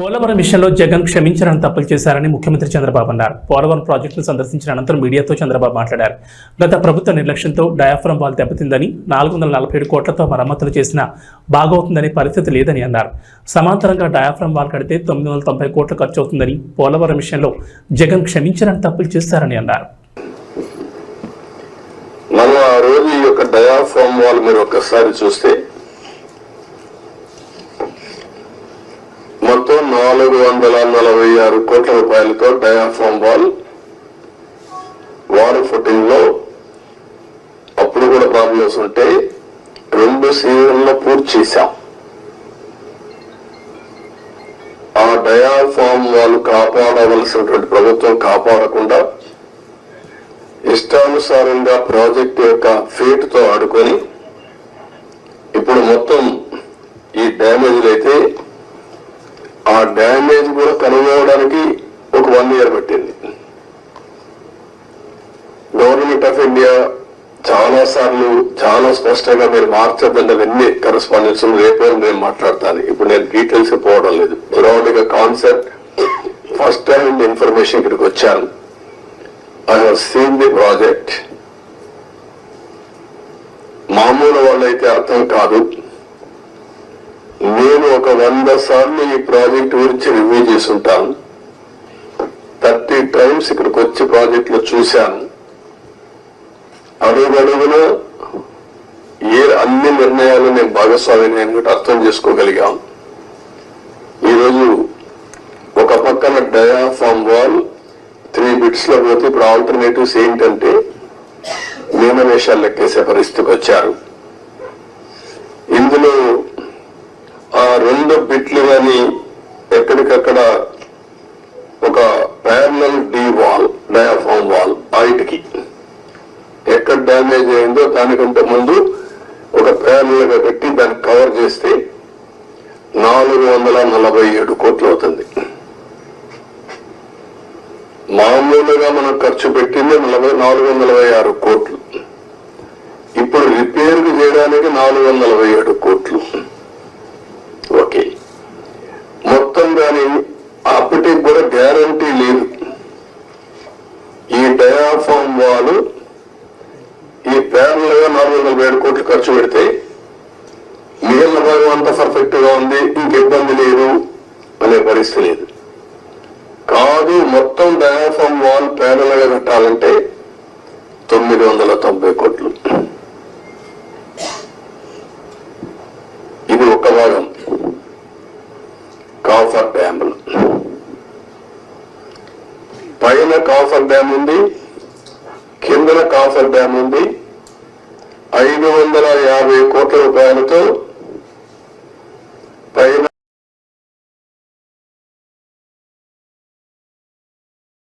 పోలవరం విషయంలో జగన్ క్షమించాలని తప్పులు చేశారని ముఖ్యమంత్రి చంద్రబాబు అన్నారు. పోలవరం ప్రాజెక్టును సందర్శించిన అనంతరం మీడియాతో చంద్రబాబు మాట్లాడారు. గత ప్రభుత్వ నిర్లక్ష్యంతో డయాఫ్రమ్ వాల్ దెబ్బతిందని నాలుగు వందల నలభై ఏడు కోట్లతో మరమ్మతులు చేసినా బాగవుతుందనే పరిస్థితి లేదని అన్నారు. సమాంతరంగా డయాఫ్రమ్ వాల్ కడితే తొమ్మిది వందల తొంభై కోట్లు ఖర్చు అవుతుందని పోలవరం విషయంలో జగన్ క్షమించాలని తప్పులు చేశారని అన్నారు. మనం ఆ రోజు ఈ యొక్క వాల్ మీరు ఒక్కసారి చూస్తే మొత్తం నాలుగు వందల నలభై ఆరు కోట్ల రూపాయలతో డయాఫామ్ వాల్ వారు ఫుటింగ్లో అప్పుడు కూడా ప్రాబ్లమ్స్ ఉంటే రెండు సీజన్లో పూర్తి చేశాం. ఆ డయాఫామ్ వాళ్ళు కాపాడవలసినటువంటి ప్రభుత్వం కాపాడకుండా ఇష్టానుసారంగా ప్రాజెక్ట్ యొక్క ఫీట్తో ఆడుకొని ఇప్పుడు మొత్తం ఈ డ్యామేజ్లు అయితే డ్యామేజ్ కూడా కనుగొనడానికి ఒక వన్ ఇయర్ పట్టింది. గవర్నమెంట్ ఆఫ్ ఇండియా చాలా సార్లు చాలా స్పష్టంగా మీరు మార్చద్దండి అవన్నీ కరెస్పాండెన్స్ రేపే నేను మాట్లాడతాను. ఇప్పుడు నేను డీటెయిల్స్ పోవడం లేదు. బ్రాడ్గా కాన్సెప్ట్ ఫస్ట్ టైం ఇన్ఫర్మేషన్ ఇక్కడికి వచ్చాను. ఐ హీన్ సీన్ ది ప్రాజెక్ట్ మామూలు వాళ్ళైతే అర్థం కాదు. వంద సార్లు ఈ ప్రాజెక్ట్ గురించి రివ్యూ చేసుంటాను థర్టీ టైమ్స్ ఇక్కడికి వచ్చి ప్రాజెక్టులో చూశాను. అడుగడుగున ఏ అన్ని నిర్ణయాలు నేను భాగస్వామిని నేను అర్థం చేసుకోగలిగాం. ఈరోజు ఒక పక్కన డయాఫామ్ వాల్ త్రీ బిట్స్లో పోతే ఇప్పుడు ఆల్టర్నేటివ్స్ ఏంటంటే నియమవేషాలు లెక్కేసే పరిస్థితికి వచ్చారు. ఆ బిట్లు కానీ ఎక్కడికక్కడ ఒక parallel D wall diaphragm wall ఆయిట్కి ఎక్కడ డ్యామేజ్ అయిందో దానికంటే ముందు ఒక ప్యారల్గా పెట్టి దాన్ని కవర్ చేస్తే నాలుగు వందల నలభై ఏడు కోట్లు అవుతుంది. మామూలుగా మనం ఖర్చు పెట్టింది నలభై నాలుగు వందల నలభై ఆరు కోట్లు. ఇప్పుడు రిపేర్ చేయడానికి నాలుగు వందల నలభై ఏడు కోట్లు. కానీ అప్పటికి కూడా గ్యారంటీ లేదు. ఈ డయాఫామ్ వాల్ ఈ ప్యారల్గా నాలుగు వందల ఏడు కోట్లు ఖర్చు పెడితే మిగిలిన భాగం అంతా పర్ఫెక్ట్గా ఉంది. ఇంక ఇబ్బంది లేదు అనే పరిస్థితి లేదు. కాదు మొత్తం డయాఫామ్ వాల్ ప్యానల్గా కట్టాలంటే తొమ్మిది వందల తొంభై కోట్లు ఇది ఒక భాగం కాఫర్ డ్యాములు పైన కాఫర్ డ్యామ్ ఉంది. కిందన కాఫర్ డ్యామ్ ఉంది. ఐదు వందల యాభై కోట్ల రూపాయలతో